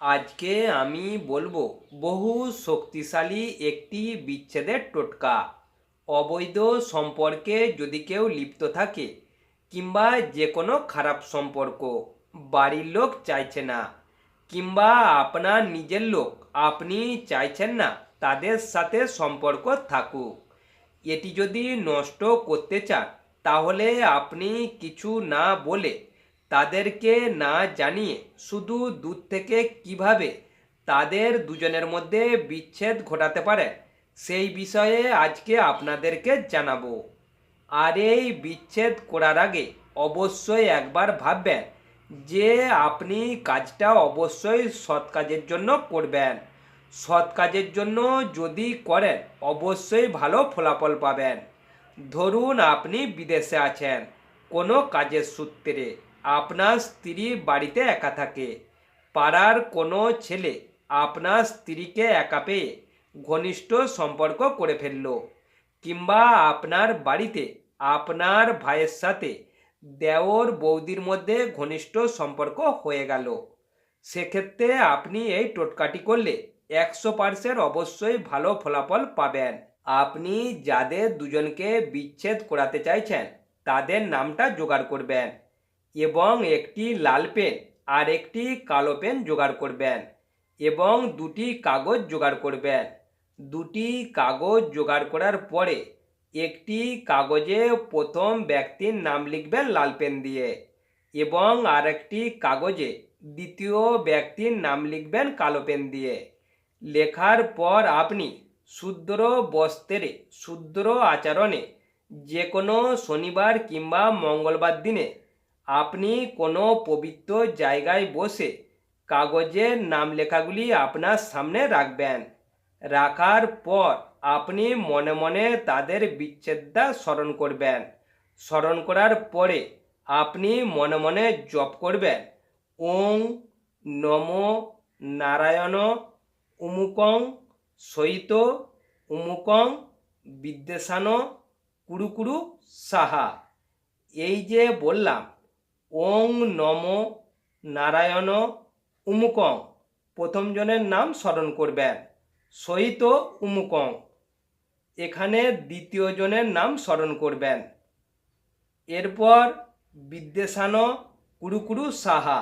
আজকে আমি বলব বহু শক্তিশালী একটি বিচ্ছেদের টোটকা। অবৈধ সম্পর্কে যদি কেউ লিপ্ত থাকে কিংবা যে কোনো খারাপ সম্পর্ক, বাড়ির লোক চাইছে না কিংবা আপনার নিজের লোক আপনি চাইছেন না তাদের সাথে সম্পর্ক থাকুক। এটি যদি নষ্ট করতে চান, তাহলে আপনি কিছু না বলে তাদেরকে না জানিয়ে শুধু দূর থেকে কীভাবে তাদের দুজনের মধ্যে বিচ্ছেদ ঘটাতে পারে, সেই বিষয়ে আজকে আপনাদেরকে জানাব। আর এই বিচ্ছেদ করার আগে অবশ্যই একবার ভাববেন যে আপনি কাজটা অবশ্যই সৎ কাজের জন্য করবেন। সৎ কাজের জন্য যদি করেন, অবশ্যই ভালো ফলাফল পাবেন। ধরুন আপনি বিদেশে আছেন, কোনো কাজের সূত্রে। আপনার স্ত্রী বাড়িতে একা থাকে। পাড়ার কোনো ছেলে আপনার স্ত্রীকে একা পেয়ে ঘনিষ্ঠ সম্পর্ক করে ফেলল কিংবা আপনার বাড়িতে আপনার ভাইয়ের সাথে দেওর বৌদির মধ্যে ঘনিষ্ঠ সম্পর্ক হয়ে গেল। সেক্ষেত্রে আপনি এই টোটকাটি করলে একশো পার্সেন্ট অবশ্যই ভালো ফলাফল পাবেন। আপনি যাদের দুজনকে বিচ্ছেদ করাতে চাইছেন, তাদের নামটা জোগাড় করবেন। এবং একটি লাল পেন আর একটি কালো পেন জোগাড় করবেন এবং দুটি কাগজ জোগাড় করবেন। দুটি কাগজ জোগাড় করার পরে একটি কাগজে প্রথম ব্যক্তির নাম লিখবেন লাল পেন দিয়ে এবং আরেকটি কাগজে দ্বিতীয় ব্যক্তির নাম লিখবেন কালো পেন দিয়ে। লেখার পর আপনি শুদ্র বস্ত্রে শুদ্র আচরণে যে কোনো শনিবার কিংবা মঙ্গলবার দিনে আপনি কোনো পবিত্র জায়গায় বসে কাগজের নাম লেখাগুলি আপনার সামনে রাখবেন। রাখার পর আপনি মনে মনে তাদের বিচ্ছেদটা স্মরণ করবেন। স্মরণ করার পরে আপনি মনে মনে জপ করবেন। ওং নম নারায়ণ উমুকং সহিত উমুকং বিদ্বেষান কুড়ুকুড়ু সাহা। এই যে বললাম ওং নম নারায়ণ উমুকং। প্রথম জনের নাম স্মরণ করবেন। সহিত উমুকং। এখানে দ্বিতীয় জনের নাম স্মরণ করবেন। এরপর বিদ্বেষান কুরুকুরু সাহা।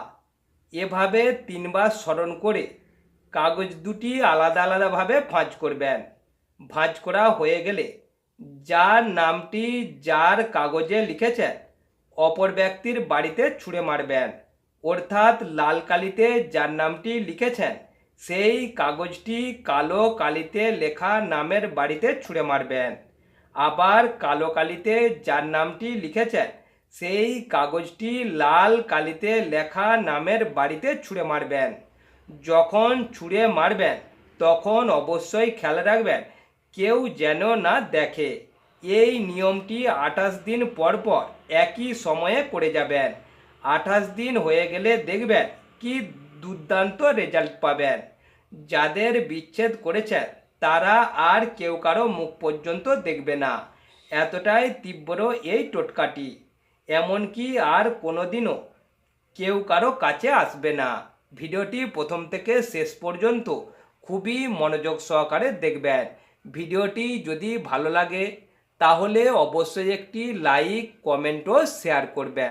এভাবে তিনবার স্মরণ করে কাগজ দুটি আলাদা আলাদাভাবে ভাঁজ করবেন। ভাঁজ করা হয়ে গেলে যার নামটি যার কাগজে লিখেছেন অপর ব্যক্তির বাড়িতে ছুঁড়ে মারবেন। অর্থাৎ লাল কালিতে যার নামটি লিখেছেন, সেই কাগজটি কালো কালিতে লেখা নামের বাড়িতে ছুঁড়ে মারবেন। আবার কালো কালিতে যার নামটি লিখেছেন, সেই কাগজটি লাল কালিতে লেখা নামের বাড়িতে ছুঁড়ে মারবেন। যখন ছুঁড়ে মারবেন, তখন অবশ্যই খেয়াল রাখবেন, কেউ যেন না দেখে। এই নিয়মটি আঠাশ দিন পর পর একই সময়ে করে যাবেন। আঠাশ দিন হয়ে গেলে দেখবেন কি দুর্দান্ত রেজাল্ট পাবেন। যাদের বিচ্ছেদ করেছেন তারা আর কেউ কারও মুখ পর্যন্ত দেখবে না। এতটাই তীব্র এই টোটকাটি। এমনকি আর কোনোদিনও কেউ কারও কাছে আসবে না। ভিডিওটি প্রথম থেকে শেষ পর্যন্ত খুবই মনোযোগ সহকারে দেখবেন। ভিডিওটি যদি ভালো লাগে তাহলে অবশ্যই একটি লাইক কমেন্ট ও শেয়ার করবেন।